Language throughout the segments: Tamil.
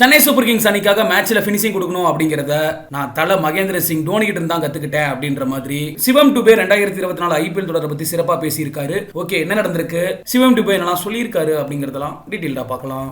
சென்னை சூப்பர் கிங்ஸ் அணிக்காக மேட்ச்ல பினிஷிங் கொடுக்கணும் அப்படிங்கறத நான் தல மகேந்திர சிங் தோனி கிட்ட இருந்து கத்துக்கிட்டேன் அப்படின்ற மாதிரி சிவம் டுபே ரெண்டாயிரத்தி இருபத்தி நாலு ஐபிஎல் தொடரை பத்தி சிறப்பா பேசியிருக்காரு. ஓகே என்ன நடந்திருக்கு? சிவம் டுபே என்னெல்லாம் சொல்லியிருக்காரு அப்படிங்கறதெல்லாம் டீட்டெயில்டா பார்க்கலாம்.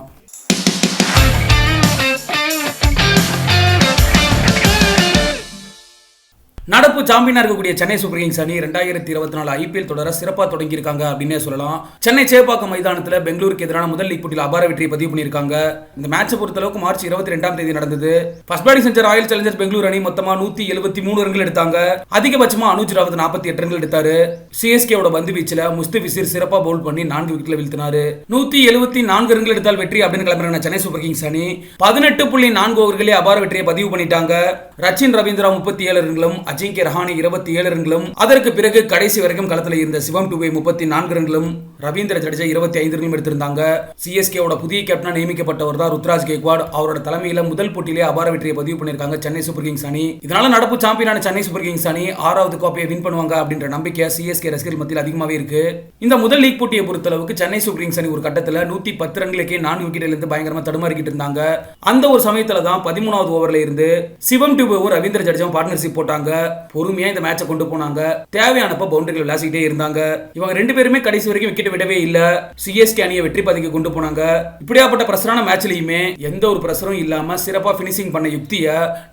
நடப்பு சாம்பியனா இருக்கக்கூடிய சென்னை சூப்பர் கிங்ஸ் அணி ரெண்டாயிரத்தி இருபத்தி நாலு ஐபிஎல் தொடர சிறப்பாக தொடங்கியிருக்காங்க அப்படின்னே சொல்லலாம். சென்னை சேப்பாக்கம் மைதானத்தில் பெங்களூருக்கு எதிரான முதல் லீக் போட்டியில் அபார வெற்றியை பதிவு பண்ணியிருக்காங்க. இந்த மேட்சை பொறுத்தளவுக்கு மார்ச் இருபத்தி ரெண்டாம் தேதி நடந்தது. ஃபர்ஸ்ட் பேட்டிங் செஞ்ச ராயல் சேலஞ்சர்ஸ் பெங்களூர் அணி மொத்தமா நூத்தி எழுபத்தி மூணு ரன்கள் எடுத்தாங்க. அதிகபட்சமா அனுஜ் ராவத் நாற்பத்தி எட்டு ரன்கள் எடுத்தாரு. சிஎஸ்கேவோட பந்து வீச்சில் முஸ்து விசிர் சிறப்பாக பவுல் பண்ணி நான்கு விக்கெட்ல வீழ்த்தினாரு. நூத்தி எழுபத்தி நான்கு ரன்கள் எடுத்தால் வெற்றி அப்படின்னு கிளம்புறாங்க சென்னை சூப்பர் கிங்ஸ் அணி. பதினெட்டு புள்ளி நான்கு ஓவர்களே அபார வெற்றியை பதிவு பண்ணிட்டாங்க. ரச்சின் ரவீந்திரா முப்பத்தி ஏழு ரன்களும் அஜிங்கே ரஹானி இருபத்தி ஏழு ரன்களும் அதற்கு பிறகு கடைசி வரைக்கும் களத்தில் இருந்த சிவம் டுபே முப்பத்தி நான்கு ரன்களும் ரவீந்திர ஜடேஜா இருபத்தி ஐந்து ரன்களும் எடுத்திருந்தாங்க சிஎஸ்கேவோட புதிய கேப்டனாக நியமிக்கப்பட்டவர் தான் ருத்ராஜ் கேக்வாட் அவரோட தலைமையில் முதல் போட்டியிலே அபார வெற்றியை பதிவு பண்ணியிருக்காங்க சென்னை சூப்பர் கிங்ஸ் அணி. இதனால நடப்பு சாம்பியனான சென்னை சூப்பர் கிங்ஸ் அணி ஆறாவது கோப்பையை வின் பண்ணுவாங்க அப்படின்ற நம்பிக்கை சிஎஸ்கே ரசிகர்கள் மத்தியில் அதிகமாகவே இருக்கு. இந்த முதல் லீக் போட்டியை பொறுத்தளவுக்கு சென்னை சூப்பர் கிங்ஸ் அணி ஒரு கட்டத்தில் நூத்தி பத்து ரன்களுக்கே நான்கு விக்கெட்டிலிருந்து இருந்து தடுமாறிக்கிட்டு இருந்தாங்க. அந்த ஒரு சமயத்தில் தான் பதிமூணாவது ஓவரில் இருந்து சிவம் டியூபுவும் ரவீந்திர ஜடேஜாவும் பார்ட்னர்ஷிப் போட்டாங்க. பொறுமையாக இந்த மேட்சை கொண்டு போனாங்க. தேவையானப்ப பவுண்டரிகள் விளாசிக்கிட்டே இருந்தாங்க. இவங்க ரெண்டு பேருமே கடைசி வரைக்கும் விக்கெட் விடவே இல்ல. சிஎஸ்கே அணியை வெற்றி பாதைக்கு கொண்டு போனாங்க. இப்படியாப்பட்ட பிரசரான மேட்ச்லயுமே எந்த ஒரு பிரசரும் இல்லாம சிறப்பா பினிஷிங் பண்ண யுக்திய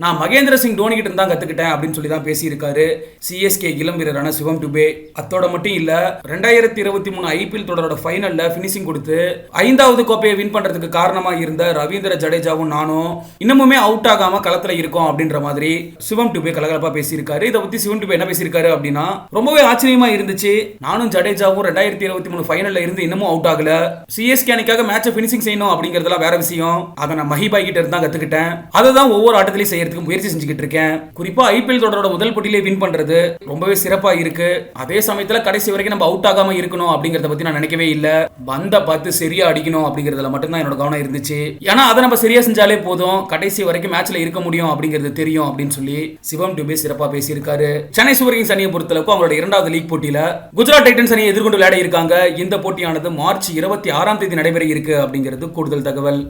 நான் மகேந்திர சிங் தோனி கிட்ட இருந்தா கத்துக்கிட்டேன் அப்படின்னு சொல்லி தான் பேசியிருக்காரு சிஎஸ்கே இளம் வீரரான சிவம் டுபே. அத்தோட மட்டும் இல்ல ரெண்டாயிரத்தி இருபத்தி மூணு ஐபிஎல் தொடரோட ஃபைனல்ல பினிஷிங் கொடுத்து ஐந்தாவது கோப்பையை வின் பண்றதுக்கு காரணமா இருந்த ரவீந்திர ஜடேஜாவும் நானும் இன்னமுமே அவுட் ஆகாம களத்துல இருக்கோம் அப்படின்ற மாதிரி சிவம் டுபே கலகலப்பா பேசியிருக்காரு. இதை பத்தி சிவம் டுபே என்ன பேசியிருக்காரு அப்படின்னா ரொம்பவே ஆச்சரியமா இருந்துச்சு. நானும் ஜடேஜாவும் ரெண்டாயிரத்தி இருபத்தி மூணு ஃபைனல்ல இருந்து இன்னமும் அவுட் ஆகல. சிஎஸ்கே அணிக்காக மேட்சை பினிஷிங் செய்யணும் அப்படிங்கறதெல்லாம் வேற விஷயம். அதை நான் மஹிபாய் கிட்ட இருந்தா கத்துக்கிட்டேன். அதை தான் ஒவ்வொரு ஆட்டத்திலையும் செய்யறதுக்கு முயற்சி செஞ்சுக்கிட்டு இருக்கேன். குறிப்பா ஐபிஎல் தொடரோட முதல் போட்டியிலே வின் பண்றது ரொம்பவே சிறப்பா இருக்கு. அதே சமயத்துல கடைசி வரைக்கும் நம்ம அவுட் ஆகாம இருக்கணும் அப்படிங்கறத பத்தி நான் நினைக்கவே இல்ல. பந்த பார்த்து சரியா அடிக்கணும் அப்படிங்கறதுல மட்டும்தான் என்னோட கவனம் இருந்துச்சு. ஏன்னா அதை நம்ம சரியா செஞ்சாலே போதும். கடைசி வரைக்கும் மேட்ச்ல இருக்க முடியும் அப்படிங்கிறது தெரியும் அப்படின்னு சொல்லி சிவம் டுபே சிறப்பா பேசியிருக்காரு. சென்னை சூப்பர் கிங்ஸ் அணியை பொறுத்தளவுக்கு அவங்களோட இரண்டாவது லீக் போட்டியில குஜராத் டைட்டன்ஸ் அணியை எதிர்கொண்டு விளையாட இருக்காங்க இந்த போட்டியானது மார்ச் இருபத்தி ஆறாம் தேதி நடைபெற இருக்கு அப்படிங்கிறது கூடுதல் தகவல்.